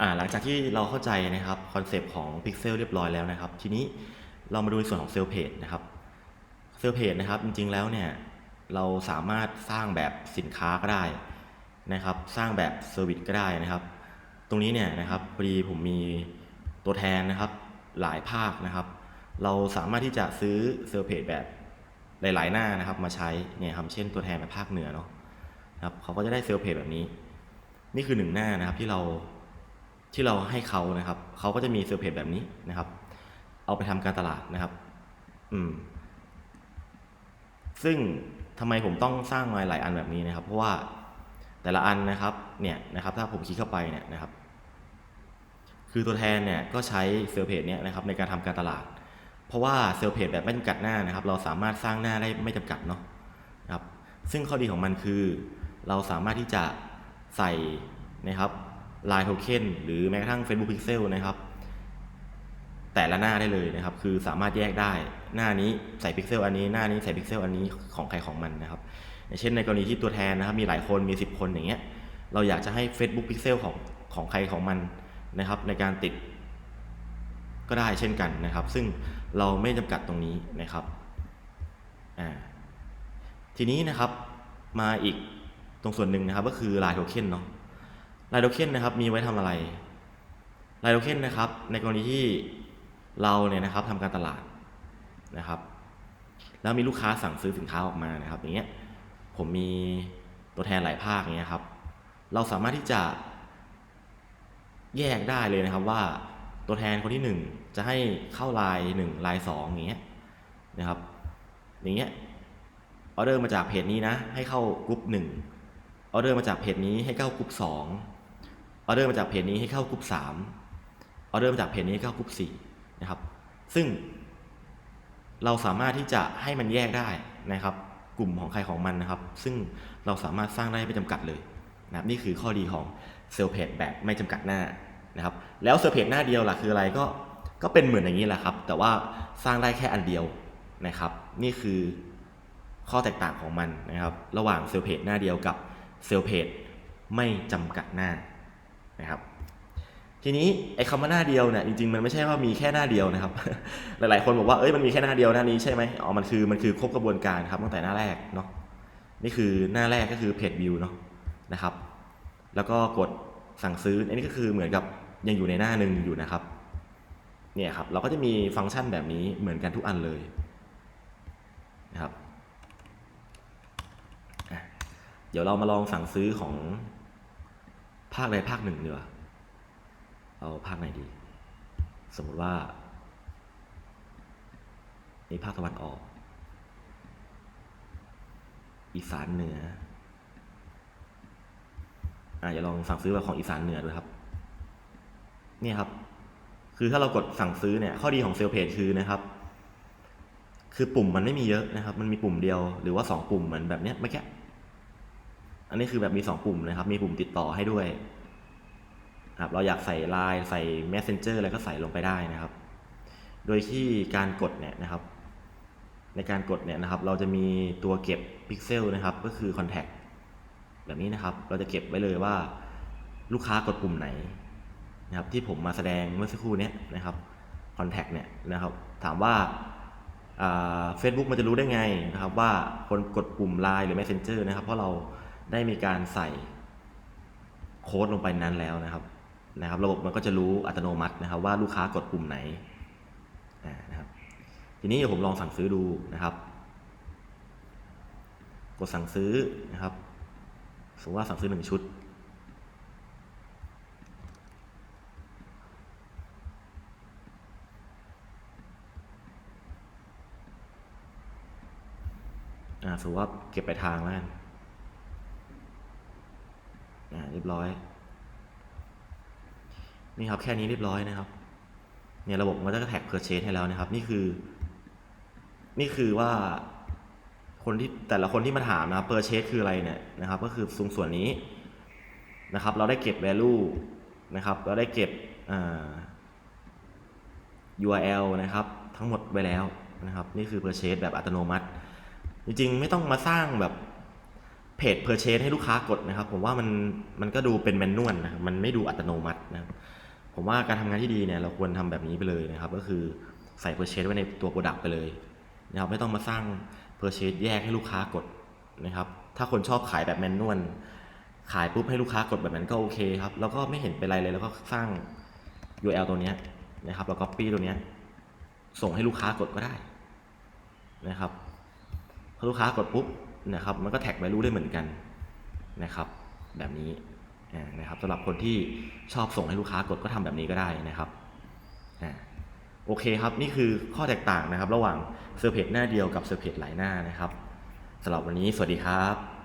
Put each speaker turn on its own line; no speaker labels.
อ่าหลังจากที่เราเข้าใจนะครับคอนเซปต์ของ Pixel เรียบร้อยแล้วนะครับ ทีนี้เรามาดูในส่วนของเซลล์เพจนะครับเซลล์เพจนะครับ จริงๆแล้วเนี่ยเราสามารถสร้างแบบสินค้าก็ได้นะครับ สร้างแบบเซอร์วิสก็ได้นะครับ ตรงนี้เนี่ยนะครับพอดีผมมีตัวแทนนะครับหลายภาคนะครับ เราสามารถที่จะซื้อเซลล์เพจแบบหลาย ๆ หน้านะครับ มาใช้เนี่ยครับเช่นตัวแทนแบบภาคเหนือเนาะนะครับเขาก็จะได้เซลล์เพจแบบนี้ นี่คือหนึ่งหน้านะครับที่เรา ที่เราให้เขานะครับเขาก็จะมีเซลล์เพจแบบนี้นะครับ เอาไปทำการตลาดนะครับ อืม ซึ่งทำไมผมต้องสร้างมาหลายอันแบบนี้นะครับ เพราะว่าแต่ละอันนะครับ เนี่ยนะครับ ถ้าผมคลิกเข้าไปเนี่ยนะครับ คือตัวแทนเนี่ยก็ใช้เซลล์เพจเนี่ยนะครับ ในการทำการตลาด เพราะว่าเซลล์เพจแบบไม่จำกัดหน้านะครับ เราสามารถสร้างหน้าได้ไม่จำกัดเนาะนะครับ ซึ่งข้อดีของมันคือ เราสามารถที่จะใส่นะครับ ลายโทเค็นหรือแม้กระทั่ง Facebook Pixel นะครับ แต่ละหน้าได้เลยนะครับ คือสามารถแยกได้หน้านี้ใส่พิกเซลอันนี้หน้านี้ใส่พิกเซลอันนี้ของใครของมันนะครับเช่นในกรณีที่ตัวแทนนะครับ มีหลายคนมี 10 คนอย่างเงี้ยเราอยากจะให้ Facebook Pixel ของของใครของมันนะครับ ในการติดก็ได้เช่นกันนะครับ ซึ่งเราไม่จำกัดตรงนี้นะครับทีนี้นะครับมาอีกตรงส่วนหนึ่งนะครับ ก็คือลายโทเค็นเนาะ ลายโทเคนนะครับมีไว้ทำอะไรลายโทเคนนะครับในกรณีที่เราเนี่ยนะครับทำการตลาดนะครับ แล้วมีลูกค้าสั่งซื้อสินค้าออกมานะครับ อย่างเงี้ยผมมีตัวแทนหลายภาคเงี้ยครับ เราสามารถที่จะแยกได้เลยนะครับว่าตัวแทนคนที่หนึ่งจะให้เข้าลน์หนึ่งลน์สองอย่างเงี้ยนะครับอย่างเงี้ยออเดอร์มาจากเพจนี้นะให้เข้ากรุ๊ปหนึ่งออเดอร์มาจากเพจนี้ให้เข้ากรุ๊ปส ออเดอร์มาจากเพจนี้ให้เข้ากรุ๊ปสามออเดอร์มาจากเพจนี้ให้เข้ากรุ๊ปสี่นะครับ ซึ่งเราสามารถที่จะให้มันแยกได้นะครับ กลุ่มของใครของมันนะครับ ซึ่งเราสามารถสร้างได้ไม่จำกัดเลยนะครับนี่คือข้อดีของเซลล์เพจแบบไม่จำกัดหน้านะครับ แล้วเซลล์เพจหน้าเดียวล่ะคืออะไรก็ก็เป็นเหมือนอย่างนี้แหละครับ แต่ว่าสร้างได้แค่อันเดียวนะครับ นี่คือข้อแตกต่างของมันนะครับ ระหว่างเซลล์เพจหน้าเดียวกับเซลล์เพจไม่จำกัดหน้า นะครับทีนี้ไอ้คำว่าหน้าเดียวเนี่ยจริงๆมันไม่ใช่ว่ามีแค่หน้าเดียวนะครับ หลายๆคนบอกว่าเอ้ยมันมีแค่หน้าเดียวหน้านี้ใช่ไหมอ๋อมันคือมันคือครบกระบวนการครับตั้งแต่หน้าแรกเนาะนี่คือหน้าแรกก็คือเพจวิวเนาะนะครับ แล้วก็กดสั่งซื้ออันนี้ก็คือเหมือนกับยังอยู่ในหน้าหนึ่งอยู่นะครับเนี่ยครับเราก็จะมีฟังก์ชันแบบนี้เหมือนกันทุกอันเลยนะครับเดี๋ยวเรามาลองสั่งซื้อของ ภาคใดภาคหนึ่งดีกว่าเอาภาคไหนดี สมมติว่านี่ภาคตะวันออก อีสานเหนืออะอย่าลองสั่งซื้อแบบของอีสานเหนือดูครับ เนี่ยครับ คือถ้าเรากดสั่งซื้อเนี่ย ข้อดีของเซลล์เพจคือนะครับ คือปุ่มมันไม่มีเยอะนะครับ มันมีปุ่มเดียวหรือว่าสองปุ่มเหมือนแบบเนี้ยเมื่อกี้ อันนี้คือแบบมีสองปุ่มนะครับ มีปุ่มติดต่อให้ด้วยครับเราอยากใส่ไลน์ใส่ Messenger อะไรก็ใส่ลงไปได้นะครับ โดยที่การกดเนี่ยนะครับ ในการกดเนี่ยนะครับ เราจะมีตัวเก็บพิกเซลนะครับ ก็คือ Contact แบบนี้นะครับ เราจะเก็บไว้เลยว่าลูกค้ากดปุ่มไหนนะครับ ที่ผมมาแสดงเมื่อสักครู่นี้นะครับ Contact เนี่ยนะครับ ถามว่าเฟซบุ๊กมันจะรู้ได้ไงนะครับ ว่าคนกดปุ่ม Line หรือ Messenger นะครับ เพราะเรา ได้มีการใส่โค้ดลงไปนั้นแล้วนะครับนะครับ ระบบมันก็จะรู้อัตโนมัตินะครับ ว่าลูกค้ากดปุ่มไหนนะครับทีนี้เดี๋ยวผมลองสั่งซื้อดูนะครับ กดสั่งซื้อนะครับสมมติว่าสั่งซื้อหนึ่งชุด อ่าสมมติว่าเก็บไปทางแล้วกัน รียบร้อย นี่ครับแค่นี้เรียบร้อยนะครับเนี่ยระบบมันก็จะแท็กเพอร์เชสให้แล้วนะครับ นี่คือ นี่คือว่าคนที่แต่ละคนที่มาถามนะครับเพอร์เชสคืออะไรเนี่ยนะครับ ก็คือส่วนส่วนนี้นะครับ เราได้เก็บ value นะครับ เราได้เก็บ URL นะครับ ทั้งหมดไว้แล้วนะครับ นี่คือ purchase แบบอัตโนมัติ จริงๆ ไม่ต้องมาสร้างแบบ เพจ purchase ให้ลูกค้ากดนะครับ ผมว่ามันมันก็ดูเป็นแมนนวลนะครับมันไม่ดูอัตโนมัตินะครับผมว่าการทำงานที่ดีเนี่ยเราควรทำแบบนี้ไปเลยนะครับ ก็คือใส่ purchase ไว้ในตัว product ไปเลยนะครับไม่ต้องมาสร้าง purchase แยกให้ลูกค้ากดนะครับ ถ้าคนชอบขายแบบแมนนวลขายปุ๊บให้ลูกค้ากดแบบนั้นก็โอเคครับ แล้วก็ไม่เห็นเป็นไรเลยแล้วก็สร้าง URL ตัวเนี้ยนะครับแล้ว copy ตัวเนี้ยส่งให้ลูกค้ากดก็ได้นะครับพอลูกค้ากดปุ๊บ นะครับมันก็แท็ก value ได้เหมือนกันนะครับ แบบนี้นะครับสำหรับคนที่ชอบส่งให้ลูกค้ากดก็ทำแบบนี้ก็ได้นะครับโอเคครับ นี่คือข้อแตกต่างนะครับ ระหว่างเซอร์เพจหน้าเดียวกับเซอร์เพจหลายหน้านะครับสำหรับวันนี้สวัสดีครับ